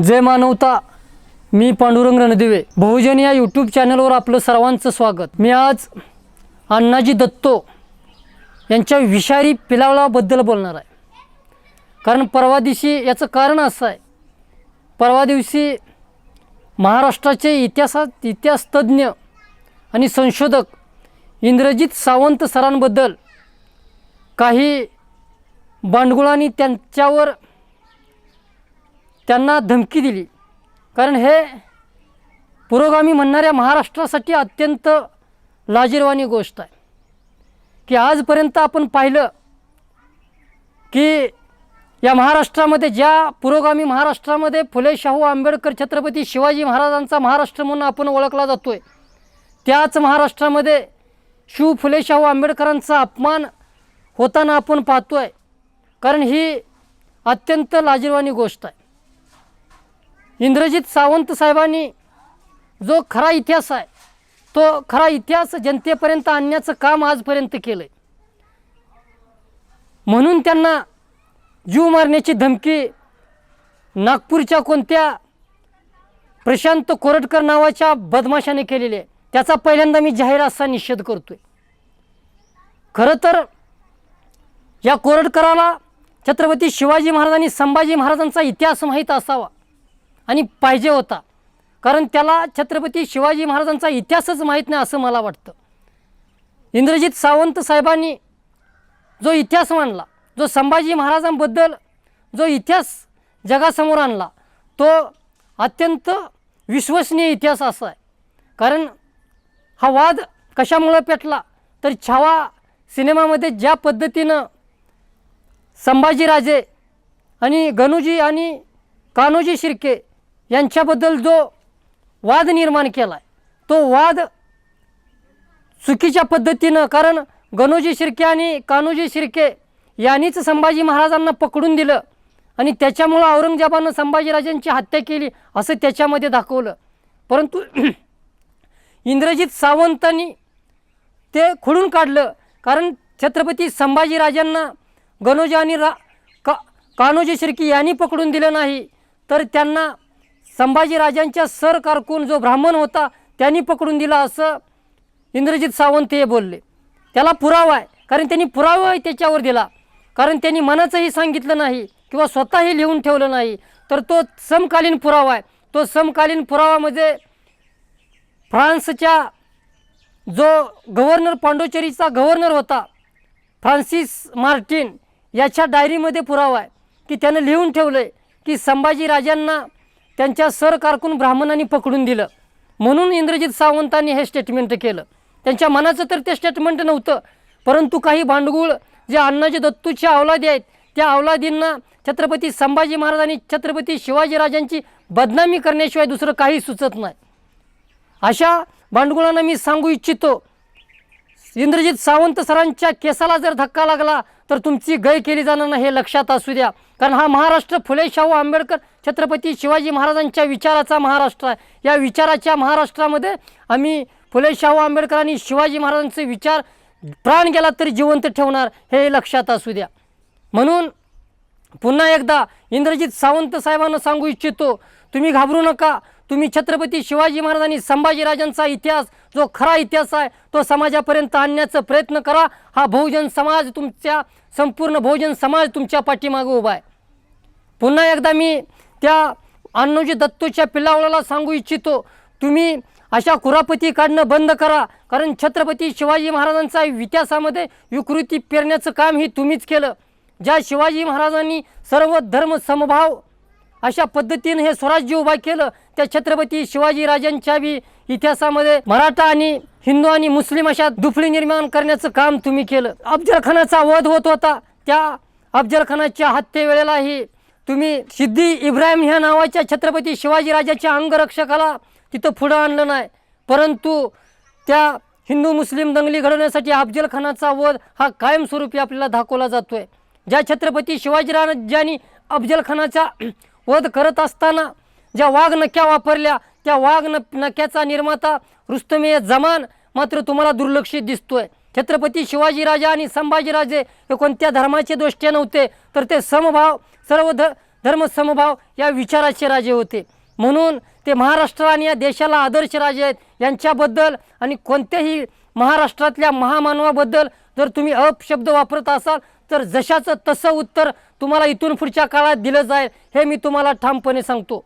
जय मानवता. मी पांडुरंग रणदिवे. बहुजन या यूट्यूब चॅनलवर आपलं सर्वांचं स्वागत. मी आज अण्णाजी दत्तो यांच्या विषारी पिलावळाबद्दल बोलणार आहे. कारण परवा दिवशी याचं कारण असं आहे. परवा दिवशी महाराष्ट्राचे इतिहासात इतिहासतज्ज्ञ आणि संशोधक इंद्रजित सावंत सरांबद्दल काही बांडगुळांनी त्यांच्यावर त्यांना धमकी दिली. कारण हे पुरोगामी म्हणणाऱ्या महाराष्ट्रासाठी अत्यंत लाजीरवाणी गोष्ट आहे. की आजपर्यंत आपण पाहिलं की या महाराष्ट्रामध्ये ज्या पुरोगामी महाराष्ट्रामध्ये फुले शाहू आंबेडकर छत्रपती शिवाजी महाराजांचा महाराष्ट्र म्हणून आपण ओळखला जातो आहे त्याच महाराष्ट्रामध्ये शिव फुले शाहू आंबेडकरांचा अपमान होताना आपण पाहतो आहे कारण ही अत्यंत लाजीरवाणी गोष्ट आहे. इंद्रजित सावंत साहेबांनी जो खरा इतिहास आहे तो खरा इतिहास जनतेपर्यंत आणण्याचं काम आजपर्यंत केलं आहे म्हणून त्यांना जीव मारण्याची धमकी नागपूरच्या कोणत्या प्रशांत कोरटकर नावाच्या बदमाशाने केलेली आहे त्याचा पहिल्यांदा मी जाहीर असा निषेध करतोय. खरं तर या कोरटकराला छत्रपती शिवाजी महाराजांनी संभाजी महाराजांचा इतिहास माहीत असावा. आणि पाहिजे होता. कारण त्याला छत्रपती शिवाजी महाराजांचा इतिहासच माहीत नाही असं मला वाटतं. इंद्रजित सावंत साहेबांनी जो इतिहास मांडला जो संभाजी महाराजांबद्दल जो इतिहास जगासमोर आणला तो अत्यंत विश्वसनीय इतिहास असा आहे. कारण हा वाद कशामुळं पेटला तर छावा सिनेमामध्ये ज्या पद्धतीनं संभाजीराजे आणि गणूजी आणि कान्होजी शिर्के यांच्याबद्दल जो वाद निर्माण केला आहे तो वाद चुकीच्या पद्धतीनं कारण गणोजी शिर्के आणि कान्होजी शिर्के यांनीच संभाजी महाराजांना पकडून दिलं आणि त्याच्यामुळं औरंगजेबानं संभाजीराजांची हत्या केली असं त्याच्यामध्ये दाखवलं. परंतु इंद्रजित सावंतांनी ते खोडून काढलं कारण छत्रपती संभाजीराजांना गणोजी आणि रा का कान्होजी शिर्के यांनी पकडून दिलं नाही तर त्यांना संभाजीराजांच्या सर कारकून जो ब्राह्मण होता त्यांनी पकडून दिला असं इंद्रजित सावंत हे बोलले. त्याला पुरावा आहे. कारण त्यांनी पुरावा त्याच्यावर दिला. कारण त्यांनी मनाचंही सांगितलं नाही किंवा स्वतःही लिहून ठेवलं नाही. तर तो समकालीन पुरावा आहे. तो समकालीन पुरावा म्हणजे फ्रान्सच्या जो गव्हर्नर पांडोचेरीचा गव्हर्नर होता फ्रान्सिस मार्टिन याच्या डायरीमध्ये पुरावा आहे. की त्यानं लिहून ठेवलं आहे की संभाजीराजांना त्यांच्या सर कारकून ब्राह्मणांनी पकडून दिलं. म्हणून इंद्रजित सावंतांनी हे स्टेटमेंट केलं. त्यांच्या मनाचं तर ते स्टेटमेंट नव्हतं परंतु काही भांडगुळ जे अण्णाजी दत्तूच्या अवलादी आहेत त्या अवलादींना छत्रपती संभाजी महाराज आणि छत्रपती शिवाजीराजांची बदनामी करण्याशिवाय दुसरं काही सुचत नाही. अशा भांडगुळांना मी सांगू इच्छितो इंद्रजित सावंत सरांच्या केसाला जर धक्का लागला तर तुमची गय केली जाणार नाही हे लक्षात असू द्या. कारण हा महाराष्ट्र फुले शाहू आंबेडकर छत्रपती शिवाजी महाराजांच्या विचाराचा महाराष्ट्र आहे. या विचाराच्या महाराष्ट्रामध्ये आम्ही फुले शाहू आंबेडकरांनी शिवाजी महाराजांचे विचार प्राण गेला तरी जिवंत ठेवणार हे लक्षात असू द्या. म्हणून पुन्हा एकदा इंद्रजित सावंत साहेबांना सांगू इच्छितो तुम्ही घाबरू नका. तुम्ही छत्रपती शिवाजी महाराज आणि संभाजीराजांचा इतिहास जो खरा इतिहास आहे तो समाजापर्यंत आणण्याचा प्रयत्न करा. हा बहुजन समाज तुमच्या संपूर्ण बहुजन समाज तुमच्या पाठीमागे उभा आहे. पुन्हा एकदा मी त्या अण्णोजी दत्तूच्या पिल्लावळाला सांगू इच्छितो. तुम्ही अशा कुरापती काढणं बंद करा. कारण छत्रपती शिवाजी महाराजांचा इतिहासामध्ये विकृती पेरण्याचं काम हे तुम्हीच केलं. ज्या शिवाजी महाराजांनी सर्व धर्म समभाव अशा पद्धतीने हे स्वराज्य उभा केलं त्या छत्रपती शिवाजी राजांच्या बी इतिहासामध्ये मराठा आणि हिंदू आणि मुस्लिम अशा दुफळी निर्माण करण्याचं काम तुम्ही केलं. अफजलखानाचा वध होत होता. त्या अफजलखानाच्या हत्येवेळेलाही तुम्ही सिद्धी इब्राहिम ह्या नावाच्या छत्रपती शिवाजीराजाच्या अंगरक्षकाला तिथं पुढं आणलं नाही. परंतु त्या हिंदू मुस्लिम दंगली घडवण्यासाठी अफजल खानाचा वध हा कायमस्वरूपी आपल्याला दाखवला जातो आहे ज्या छत्रपती शिवाजीराजांनी अफजल खानाचा वध करत असताना ज्या वाघ नक्या वापरल्या त्या वाघ न नक्याचा निर्माता रुस्तमे जमान मात्र तुम्हाला दुर्लक्षित दिसतोय. छत्रपती शिवाजीराजे आणि संभाजीराजे हे कोणत्या धर्माचे दोष्ट्य नव्हते तर ते समभाव सर्व ध धर्मसमभाव या विचाराचे राजे होते. म्हणून ते महाराष्ट्र आणि या देशाला आदर्श राजे आहेत यांच्याबद्दल आणि कोणत्याही महाराष्ट्रातल्या महामानवाबद्दल जर तुम्ही अपशब्द वापरत असाल तर जशाचं तसं उत्तर तुम्हाला इथून पुढच्या काळात दिलं जाईल हे मी तुम्हाला ठामपणे सांगतो.